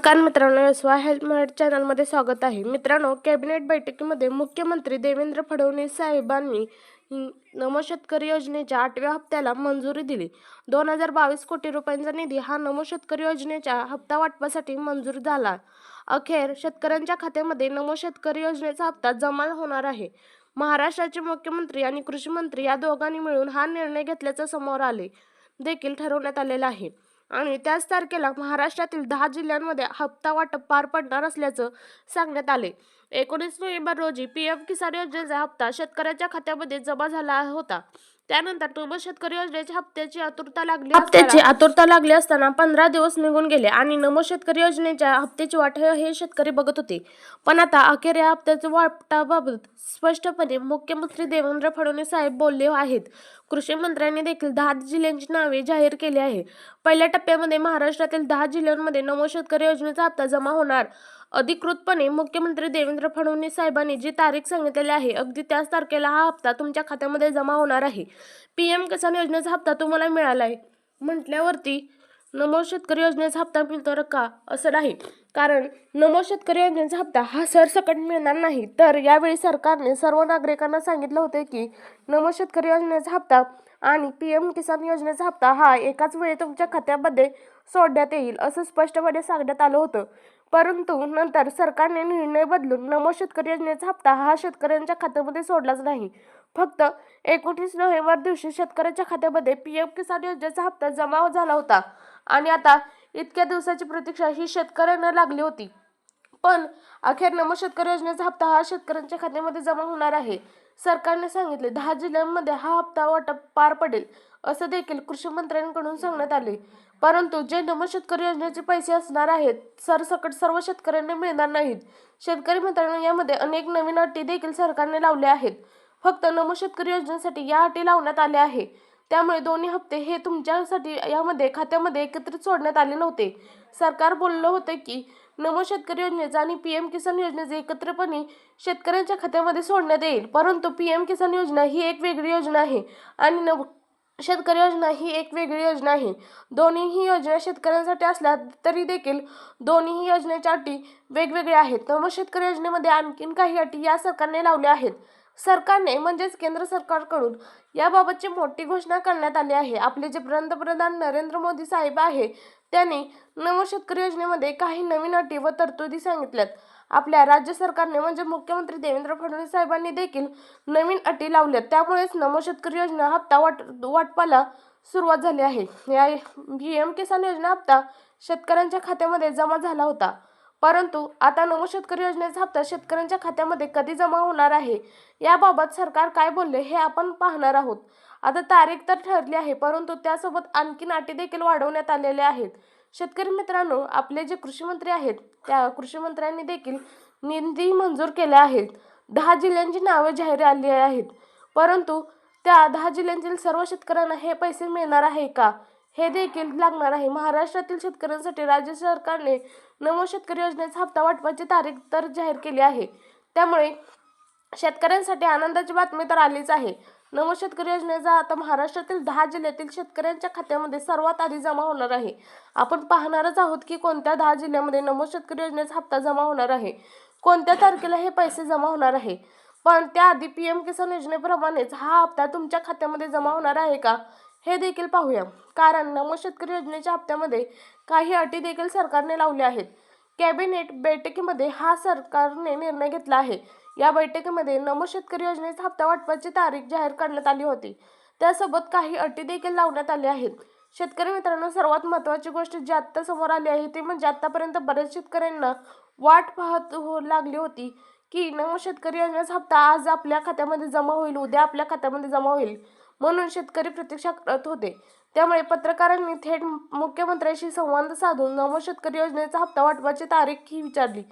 नमस्कार मित्रांनो स्वा हेल्थ मराठी चॅनलमध्ये स्वागत आहे. मित्रांनो कॅबिनेट बैठकीमध्ये मुख्यमंत्री देवेंद्र फडणवीस साहेबांनी नमो शेतकरी योजनेच्या आठव्या हप्त्याला मंजुरी दिली. दोन हजार बावीस कोटी रुपयांचा निधी हा नमो शेतकरी योजनेच्या हप्ता वाटपासाठी मंजूर झाला. अखेर शेतकऱ्यांच्या खात्यामध्ये नमो शेतकरी योजनेचा हप्ता जमा होणार आहे. महाराष्ट्राचे मुख्यमंत्री आणि कृषी मंत्री या दोघांनी मिळून हा निर्णय घेतल्याचं समोर आले देखील ठरवण्यात आलेला आहे. आणि त्याच तारखेला महाराष्ट्रातील दहा जिल्ह्यांमध्ये हप्ता वाटप पार पडणार असल्याचं सांगण्यात आले. एकोणीस नोव्हेंबर रोजी पी एम किसान योजनेचा हप्ता शेतकऱ्याच्या खात्यामध्ये जमा झाला होता. त्यानंतर नमो शेतकरी योजनेच्या हप्त्याची आतुरता लागली हप्त्याची आतुरता लागली असताना पंधरा दिवस निघून गेले आणि नमो शेतकरी योजनेच्या हप्त्याची वाट हे हे शेतकरी बघत होते. पण आता अखेर या हप्त्याच्या वाटाबाबत स्पष्टपणे मुख्यमंत्री देवेंद्र फडणवीस साहेब बोलले आहेत. कृषी मंत्र्यांनी देखील दहा जिल्ह्यांची नावे जाहीर केली आहे. पहिल्या टप्प्यामध्ये महाराष्ट्रातील दहा जिल्ह्यांमध्ये नमो शेतकरी योजनेचा हप्ता जमा होणार. अधिकृतपणे मुख्यमंत्री देवेंद्र फडणवीस साहेबांनी जी तारीख सांगितलेली आहे अगदी त्याच तारखेला हा हप्ता तुमच्या खात्यामध्ये जमा होणार आहे. पी एम किसान योजनेचा हप्ता तुम्हाला मिळाला आहे. म्हटल्यावरती नमो शेतकरी योजनेचा हप्ता मिळतो का? असं नाही. कारण नमो शेतकरी योजनेचा हप्ता हा सरसकट मिळणार नाही. तर यावेळी सरकारने सर्व नागरिकांना सांगितलं होते की नमो शेतकरी योजनेचा हप्ता आणि पी एम किसान योजनेचा हप्ता हा एकाच वेळी तुमच्या खात्यामध्ये सोडण्यात येईल असं स्पष्टपणे सांगण्यात आलं होतं. परंतु नंतर सरकारने निर्णय बदलून नमो शेतकरी योजनेचा हप्ता हा शेतकऱ्यांच्या खात्यामध्ये सोडलाच नाही. फक्त एकोणीस नोव्हेंबर दिवशी शेतकऱ्यांच्या खात्यामध्ये पी एम किसान योजनेचा हप्ता जमा झाला होता. आणि आता इतक्या दिवसाची प्रतीक्षा ही शेतकऱ्यांना लागली होती. पण अखेर नमो शेतकरी योजनेचा हप्ता हा शेतकऱ्यांच्या खात्यामध्ये जमा होणार आहे. सरकारने सांगितले दहा जिल्ह्यांमध्ये हा हप्ता वाटप पार पडेल असं देखील कृषी मंत्र्यांकडून सांगण्यात आले. परंतु जे नमो शेतकरी योजनेचे पैसे असणार आहेत सरसकट सर्व शेतकऱ्यांना मिळणार नाहीत. शेतकरी मित्रांनो यामध्ये अनेक नवीन अटी देखील सरकारने लावल्या आहेत. फक्त नमो शेतकरी योजनेसाठी या अटी लावण्यात आल्या आहे. त्यामुळे दोन्ही हप्ते हे तुमच्यासाठी यामध्ये खात्यामध्ये एकत्रित सोडण्यात आले नव्हते. सरकार बोललं होतं की नमो शेतकरी योजनेचं आणि पी एम किसान योजनेचे एकत्रपणे शेतकऱ्यांच्या खात्यामध्ये सोडण्यात येईल. परंतु पी एम किसान योजना ही एक वेगळी योजना आहे आणि नव शेतकरी योजना ही एक वेगळी योजना आहे. दोन्हीही योजना शेतकऱ्यांसाठी असल्या तरी देखील दोन्हीही योजनेच्या अटी वेगवेगळ्या आहेत. नमो शेतकरी योजनेमध्ये आणखीन काही अटी या सरकारने लावल्या आहेत. सरकारने म्हणजेच केंद्र सरकारकडून याबाबतची मोठी घोषणा करण्यात आली आहे. आपले जे पंतप्रधान नरेंद्र मोदी साहेब आहे त्यांनी नव शेतकरी योजनेमध्ये काही नवीन अटी व तरतुदी सांगितल्यात. आपल्या राज्य सरकारने म्हणजे मुख्यमंत्री देवेंद्र फडणवीस साहेबांनी देखील नवीन अटी लावल्यात. त्यामुळेच नमो शेतकरी योजना हप्ता वाट वाटपाला सुरुवात झाली आहे. या पी एम किसान योजना हप्ता शेतकऱ्यांच्या खात्यामध्ये जमा झाला होता. परंतु आता नमो शेतकरी योजनेचा हप्ता शेतकऱ्यांच्या खात्यामध्ये कधी जमा होणार आहे? याबाबत सरकार काय बोलले हे आपण पाहणार आहोत. आता तारीख तर ठरली आहे परंतु त्यासोबत आणखीन अटी देखील वाढवण्यात आलेल्या आहेत. शेतकरी मित्रांनो आपले जे कृषीमंत्री आहेत त्या कृषीमंत्र्यांनी देखील निधी मंजूर केल्या आहेत. दहा जिल्ह्यांची नावे जाहीर आली आहेत. परंतु त्या दहा जिल्ह्यांतील सर्व शेतकऱ्यांना हे पैसे मिळणार आहे का? हे देखील लागणार आहे. महाराष्ट्रातील शेतकऱ्यांसाठी राज्य सरकारने नमो शेतकरी योजनेचा हप्ता वाटपाची तारीख तर जाहीर केली आहे. त्यामुळे शेतकऱ्यांसाठी आनंदाची बातमी तर आलीच आहे. नमो शेतकरी योजनेचा आता महाराष्ट्रातील दहा जिल्ह्यातील शेतकऱ्यांच्या खात्यामध्ये सर्वात आधी जमा होणार आहे. आपण पाहणारच आहोत की कोणत्या दहा जिल्ह्यामध्ये नमो शेतकरी योजनेचा हप्ता जमा होणार आहे? कोणत्या तारखेला हे पैसे जमा होणार आहे? पण त्याआधी पी एम किसान योजनेप्रमाणेच हा हप्ता तुमच्या खात्यामध्ये जमा होणार आहे का? हे देखील पाहूया. कारण नमो शेतकरी योजनेच्या हप्त्यामध्ये काही अटी देखील सरकारने लावल्या आहेत. कॅबिनेट बैठकीमध्ये हा सरकारने निर्णय घेतला आहे. या बैठकीमध्ये नमो शेतकरी योजनेचा हप्ता वाटपाची तारीख जाहीर करण्यात आली होती. त्यासोबत काही अटी देखील लावण्यात आल्या आहेत. शेतकरी मित्रांनो सर्वात महत्त्वाची गोष्ट जी आत्ता समोर आली आहे ती म्हणजे आत्तापर्यंत बऱ्याच शेतकऱ्यांना वाट पाहत हो लागली होती की नमो शेतकरी योजनेचा हप्ता आज आपल्या खात्यामध्ये जमा होईल उद्या आपल्या खात्यामध्ये जमा होईल म्हणून शेतकरी प्रतीक्षा करत होते. त्यामुळे पत्रकारांनी थेट मुख्यमंत्र्यांशी संवाद साधून नमो शेतकरी योजनेचा हप्ता वाटपाची तारीख ही विचारली.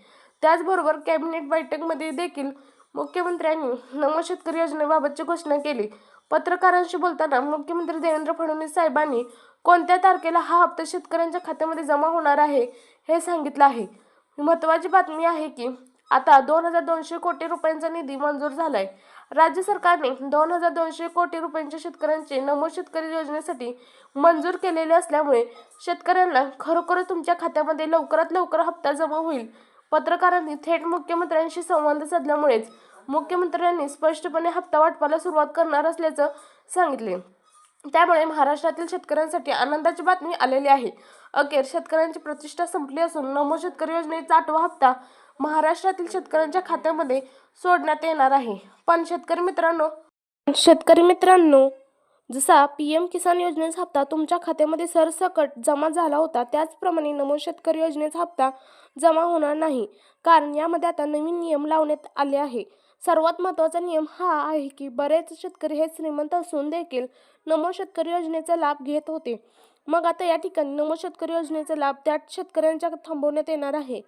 त्याचबरोबर कॅबिनेट बैठकमध्ये देखील मुख्यमंत्र्यांनी नमो शेतकरी योजनेबाबतची घोषणा केली. पत्रकारांशी बोलताना मुख्यमंत्री देवेंद्र फडणवीस साहेबांनी कोणत्या तारखेला हा हप्ता शेतकऱ्यांच्या खात्यामध्ये जमा होणार आहे हे सांगितलं आहे. महत्त्वाची बातमी आहे की आता दोन हजार दोनशे कोटी रुपयांचा निधी मंजूर झालाय. राज्य सरकारने दोन हजार दोनशे कोटी रुपयांच्या शेतकऱ्यांचे नमो शेतकरी योजनेसाठी मंजूर केलेले असल्यामुळे शेतकऱ्यांना खरोखर तुमच्या खात्यामध्ये लवकरात लवकर हप्ता जमा होईल पत्रकारांनी थेट मुख्यमंत्र्यांशी संवाद साधल्यामुळेच मुख्यमंत्र्यांनी स्पष्टपणे हप्ता वाटपाला सुरुवात करणार असल्याचं सांगितले. त्यामुळे महाराष्ट्रातील शेतकऱ्यांसाठी आनंदाची बातमी आलेली आहे. अखेर शेतकऱ्यांची प्रतिष्ठा संपली असून नमो शेतकरी योजनेचा आठवा हप्ता महाराष्ट्रातील शेतकऱ्यांच्या खात्यामध्ये सोडण्यात येणार आहे. पण शेतकरी मित्रांनो शेतकरी मित्रांनो जसा पी एम किसान योजनेचा हप्ता तुमच्या खात्यामध्ये सरसकट जमा झाला होता त्याचप्रमाणे नमो शेतकरी योजनेचा हप्ता जमा होणार नाही. कारण यामध्ये आता नवीन नियम लावण्यात आले आहे. सर्वात महत्त्वाचा नियम हा आहे की बरेच शेतकरी हे श्रीमंत असून देखील नमो शेतकरी योजनेचा लाभ घेत होते. मग आता या ठिकाणी नमो शेतकरी योजनेचा लाभ त्या शेतकऱ्यांच्या थांबवण्यात येणार आहे.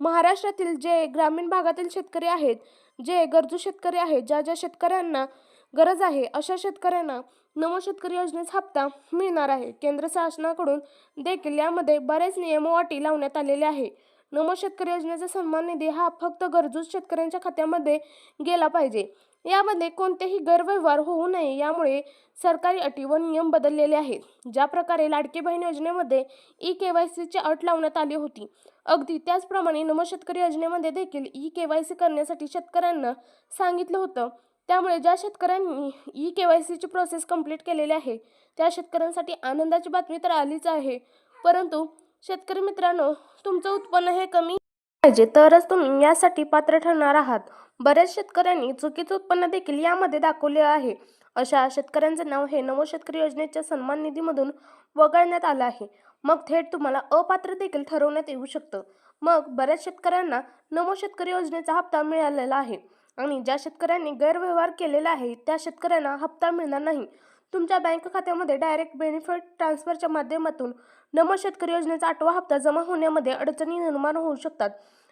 महाराष्ट्रातील जे ग्रामीण भागातील शेतकरी आहेत जे गरजू शेतकरी आहेत ज्या ज्या शेतकऱ्यांना गरज आहे. अशा शेतकऱ्यांना नमो शेतकरी योजनेचा हप्ता मिळणार आहे. केंद्र शासनाकडून देखील यामध्ये बरेच नियम अटी लावण्यात आलेले आहे. नमो शेतकरी योजनेचा सन्मान निधी हा फक्त गरजू शेतकऱ्यांच्या खात्यामध्ये गेला पाहिजे. यामध्ये कोणतेही गैरव्यवहार होऊ नये यामुळे सरकारी अटी व नियम बदललेले आहेत. ज्या प्रकारे लाडकी बहीण योजनेमध्ये ई के वाय सीची अट लावण्यात आली होती अगदी त्याचप्रमाणे नमो शेतकरी योजनेमध्ये देखील ई के वाय सी करण्यासाठी शेतकऱ्यांना सांगितलं होतं. त्यामुळे ज्या शेतकऱ्यांनी ई के वाय सीची प्रोसेस कंप्लीट केलेली आहे त्या शेतकऱ्यांसाठी आनंदाची बातमी तर आलीच आहे. परंतु शेतकरी मित्रांनो तुमचं उत्पन्न हे कमी पाहिजे तरच तुम्ही यासाठी पात्र ठरणार आहात. बऱ्याच शेतकऱ्यांनी चुकीचं उत्पन्न देखील यामध्ये दाखवले आहे. अशा शेतकऱ्यांचे नाव हे नवो शेतकरी योजनेच्या सन्मान निधीमधून वगळण्यात आलं आहे. मग थेट तुम्हाला अपात्र देखील ठरवण्यात येऊ शकतं. मग बऱ्याच शेतकऱ्यांना नमो शेतकरी योजनेचा हप्ता मिळालेला आहे. आणि ज्या शेतकऱ्यांनी गैरव्यवहार केलेला आहे त्या शेतकऱ्यांना हप्ता मिळणार नाही. तुमच्या बँक खात्यामध्ये डायरेक्ट बेनिफिट ट्रान्सफरच्या माध्यमातून नमो शेतकरी योजनेचा आठवा हप्ता जमा होण्यामध्ये अडचणी निर्माण होऊ शकतात.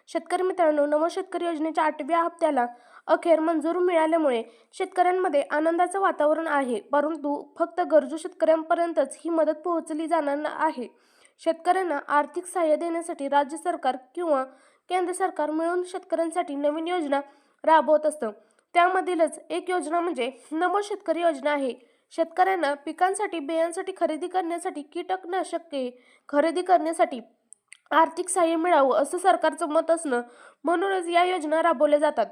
शेतकरी मित्रांनो नमो शेतकरी योजनेच्या आठव्या हप्त्याला अखेर मंजूर मिळाल्यामुळे शेतकऱ्यांमध्ये आनंदाचं वातावरण आहे परंतु फक्त गरजू शेतकऱ्यांपर्यंतच ही मदत पोहोचली जाणार आहे. शेतकऱ्यांना आर्थिक सहाय्य देण्यासाठी राज्य सरकार किंवा केंद्र सरकार मिळून शेतकऱ्यांसाठी नवीन योजना राबवत असतं. त्यामधीलच एक योजना म्हणजे नमो शेतकरी योजना आहे. शेतकऱ्यांना पिकांसाठी बियांसाठी खरेदी करण्यासाठी कीटकनाशके खरेदी करण्यासाठी आर्थिक सहाय्य मिळावं असं सरकारचं मत असणं म्हणूनच या योजना राबवल्या जातात.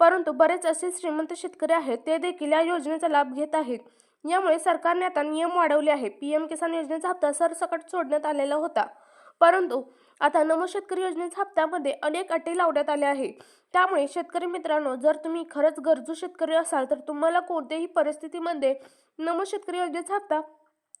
परंतु बरेच असे श्रीमंत शेतकरी आहेत ते देखील या योजनेचा लाभ घेत आहेत. यामुळे सरकारने आता नियम वाढवले आहे पी एम किसान योजनेचा हप्ता सरसकट सोडण्यात आलेला होता. परंतु आता नमो शेतकरी योजनेच्या हप्त्यामध्ये अनेक अटी लावण्यात आल्या आहे त्यामुळे शेतकरी मित्रांनो जर तुम्ही खरंच गरजू शेतकरी असाल तर तुम्हाला कोणत्याही परिस्थितीमध्ये नमो शेतकरी योजनेचा हप्ता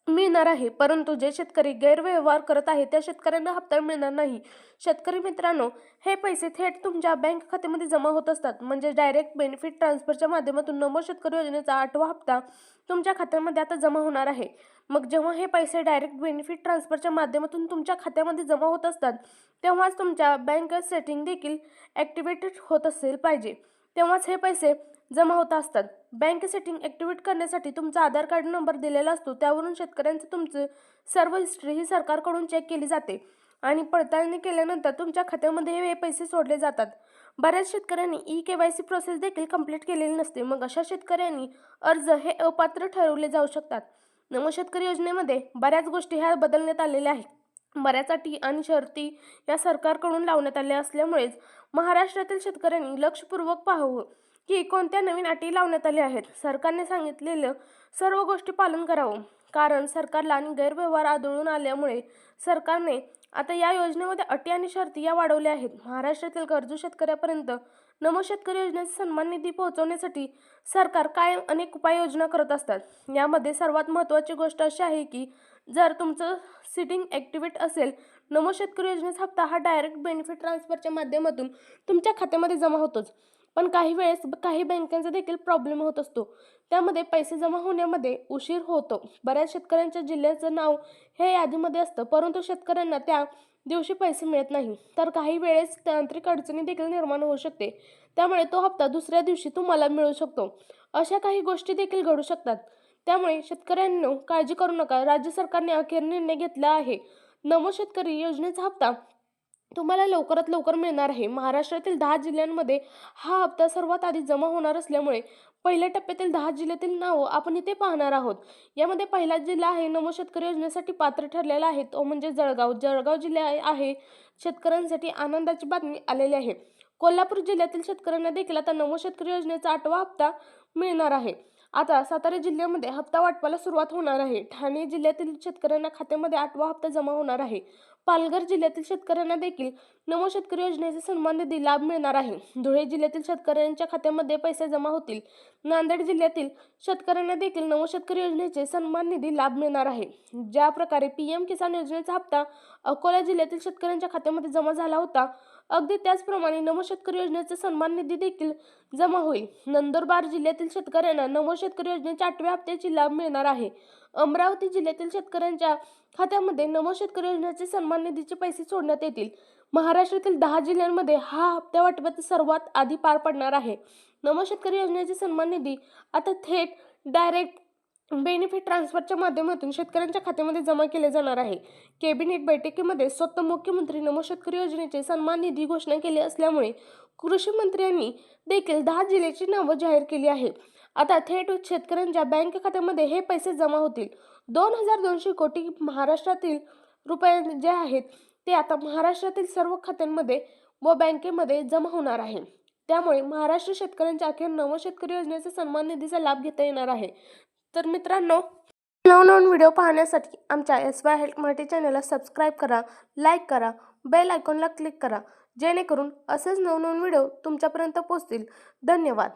मिळणार आहे. परंतु जे शेतकरी गैरव्यवहार करत आहे त्या शेतकऱ्यांना हप्ता मिळणार नाही. शेतकरी मित्रांनो हे पैसे थेट तुमच्या बँक खात्यामध्ये जमा होत असतात. म्हणजे डायरेक्ट बेनिफिट ट्रान्सफरच्या माध्यमातून नमो शेतकरी योजनेचा आठवा हप्ता तुमच्या खात्यामध्ये आता जमा होणार आहे. मग जेव्हा हे पैसे डायरेक्ट बेनिफिट ट्रान्सफरच्या माध्यमातून तुमच्या खात्यामध्ये जमा होत असतात तेव्हाच तुमच्या बँक सेटिंग देखील ॲक्टिवेटेड होत असेल पाहिजे. तेव्हाच हे पैसे जमा होत असतात. बँक सेटिंग ॲक्टिवेट करण्यासाठी तुमचा आधार कार्ड नंबर दिलेला असतो. त्यावरून शेतकऱ्यांचं तुमचं सर्व हिस्ट्री ही सरकारकडून चेक केली जाते आणि पडताळणी केल्यानंतर तुमच्या खात्यामध्ये हे पैसे सोडले जातात. बऱ्याच शेतकऱ्यांनी E K Y C process देखील कंप्लीट केलेली नसते. मग अशा शेतकऱ्यांनी अर्ज हे अपात्र ठरवले जाऊ शकतात. नमो शेतकरी योजनेमध्ये बऱ्याच गोष्टी ह्या बदलण्यात आलेल्या आहेत. बऱ्याच अटी आणि शर्ती या सरकारकडून लावण्यात आल्या असल्यामुळेच महाराष्ट्रातील शेतकऱ्यांनी लक्षपूर्वक पाहावं. की कोणत्या नवीन अटी लावण्यात आल्या आहेत? सरकारने सांगितलेलं सर्व गोष्टी पालन करावं. कारण सरकारला आणि गैरव्यवहार आढळून आल्यामुळे सरकारने आता या योजनेमध्ये अटी आणि शर्ती या वाढवल्या आहेत. महाराष्ट्रातील गरजू शेतकऱ्यापर्यंत नमो शेतकरी योजनेचा सन्मान निधी पोहोचवण्यासाठी सरकार कायम अनेक उपाययोजना करत असतात. यामध्ये सर्वात महत्त्वाची गोष्ट अशी आहे की जर तुमचं सिटिंग ॲक्टिवेट असेल नमो शेतकरी योजनेचा हप्ता हा डायरेक्ट बेनिफिट ट्रान्सफरच्या माध्यमातून तुमच्या खात्यामध्ये जमा होतोच. पण काही वेळेस काही बँकांचा देखील प्रॉब्लेम होत असतो. त्यामध्ये पैसे जमा होण्यामध्ये उशीर होतो. बऱ्याच शेतकऱ्यांच्या जिल्ह्याचं नाव हे यादीमध्ये असतं परंतु शेतकऱ्यांना त्या दिवशी पैसे मिळत नाही. तर काही वेळेस तांत्रिक अडचणी देखील निर्माण होऊ शकते. त्यामुळे तो हप्ता दुसऱ्या दिवशी तुम्हाला मिळू शकतो. अशा काही गोष्टी देखील घडू शकतात. त्यामुळे शेतकऱ्यांनो काळजी करू नका. राज्य सरकारने अखेर निर्णय घेतला आहे. नमो शेतकरी योजनेचा हप्ता तुम्हाला लवकरात लवकर मिळणार आहे. महाराष्ट्रातील दहा जिल्ह्यांमध्ये हा हप्ता सर्वात आधी जमा होणार असल्यामुळे पहिल्या टप्प्यातील दहा जिल्ह्यातील नावं आपण इथे पाहणार आहोत. यामध्ये पहिला जिल्हा आहे नमो शेतकरी योजनेसाठी पात्र ठरलेला आहे. तो म्हणजे जळगाव. जळगाव जिल्हा आहे शेतकऱ्यांसाठी आनंदाची बातमी आलेली आहे. कोल्हापूर जिल्ह्यातील शेतकऱ्यांना देखील आता नमो शेतकरी योजनेचा आठवा हप्ता मिळणार आहे. आता सातारा जिल्ह्यामध्ये हप्ता वाटपाला सुरुवात होणार आहे. ठाणे जिल्ह्यातील शेतकऱ्यांना खात्यामध्ये आठवा हप्ता जमा होणार आहे. पालघर जिल्ह्यातील शेतकऱ्यांना देखील नमो शेतकरी योजनेचे सन्मान निधी लाभ मिळणार आहे. धुळे जिल्ह्यातील शेतकऱ्यांच्या खात्यामध्ये पैसे जमा होतील. नांदेड जिल्ह्यातील शेतकऱ्यांना देखील नमो शेतकरी योजनेचे सन्मान निधी लाभ मिळणार आहे. ज्या प्रकारे पी एम किसान योजनेचा हप्ता अकोला जिल्ह्यातील शेतकऱ्यांच्या खात्यामध्ये जमा झाला होता अगदी त्याचप्रमाणे नमो शेतकरी योजनेचा सन्मान निधी देखील जमा होईल. नंदुरबार जिल्ह्यातील शेतकऱ्यांना नमो शेतकरी योजनेच्या आठव्या हप्त्याची लाभ मिळणार आहे. अमरावती जिल्ह्यातील शेतकऱ्यांच्या खात्यामध्ये नमो शेतकरी योजनेचे सन्मान निधीचे पैसे सोडण्यात येतील. महाराष्ट्रातील दहा जिल्ह्यांमध्ये हा हप्त्या वाटपात सर्वात आधी पार पडणार आहे. नमो शेतकरी योजनेचे सन्मान निधी आता थेट डायरेक्ट बेनिफिट ट्रान्सफरच्या माध्यमातून शेतकऱ्यांच्या खात्यामध्ये जमा केले जाणार आहे. कॅबिनेट बैठकीमध्ये स्वतः मुख्यमंत्री नमो शेतकरी योजनेचे सन्मान निधी घोषणा केली असल्यामुळे कृषी मंत्र्यांनी देखील दहा जिल्ह्याची नावं जाहीर केली आहे आता थेट शेतकऱ्यांच्या बँक खात्यामध्ये हे पैसे जमा होतील. दोन हजार दोनशे कोटी महाराष्ट्रातील रुपये जे आहेत ते आता महाराष्ट्रातील सर्व खात्यांमध्ये व बँकेमध्ये जमा होणार आहे. त्यामुळे महाराष्ट्र शेतकऱ्यांच्या अखेर नव शेतकरी योजनेचा सन्मान निधीचा लाभ घेता येणार आहे. तर मित्रांनो नवनवीन व्हिडिओ पाहण्यासाठी आमच्या एस वाय हेल्थ मराठी चॅनलला सबस्क्राईब करा लाईक करा बेल आयकॉनला क्लिक करा जेणेकरून असेच नवनवीन व्हिडिओ तुमच्यापर्यंत पोहोचतील. धन्यवाद.